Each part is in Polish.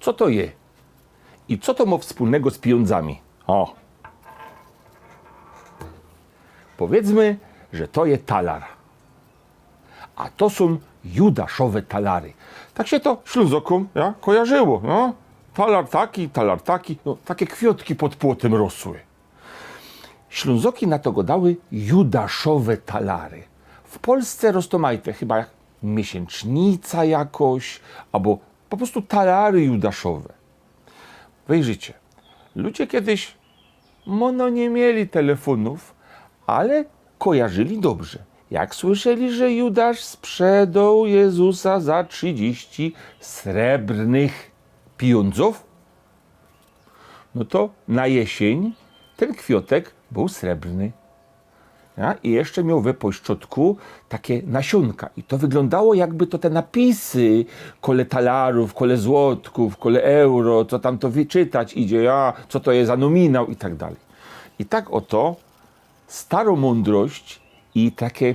co to je i co to ma wspólnego z pieniądzami. O. Powiedzmy, że to jest talar. A to są judaszowe talary. Tak się to Ślązokom ja, kojarzyło. No. Talar taki, talar taki. No, takie kwiatki pod płotem rosły. Ślązoki na to go dały judaszowe talary. W Polsce rostomajte chyba jak miesięcznica jakoś, albo po prostu talary judaszowe. Wejrzycie, ludzie kiedyś mono nie mieli telefonów, ale kojarzyli dobrze. Jak słyszeli, że Judasz sprzedał Jezusa za 30 srebrnych pieniądzów, no to na jesień ten kwiotek był srebrny. Ja? I jeszcze miał we pośrodku takie nasionka. I to wyglądało jakby to te napisy, kole talarów, kole złotków, kole euro, co tam to wyczytać idzie, ja, co to jest za nominał i tak dalej. I tak oto starą mądrość i takie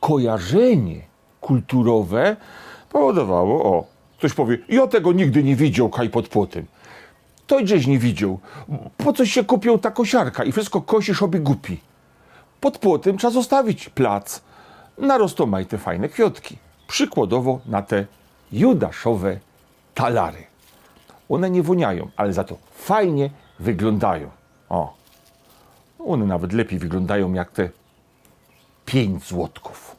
kojarzenie kulturowe powodowało, o, ktoś powie, ja tego nigdy nie widział, kaj pod płotem. To żeś nie widział. Po coś się kupił ta kosiarka i wszystko kosisz obie głupi. Pod płotem trzeba zostawić plac. Narostomaj te fajne kwiatki. Przykładowo na te judaszowe talary. One nie woniają, ale za to fajnie wyglądają. O, one nawet lepiej wyglądają jak te pięć złotków.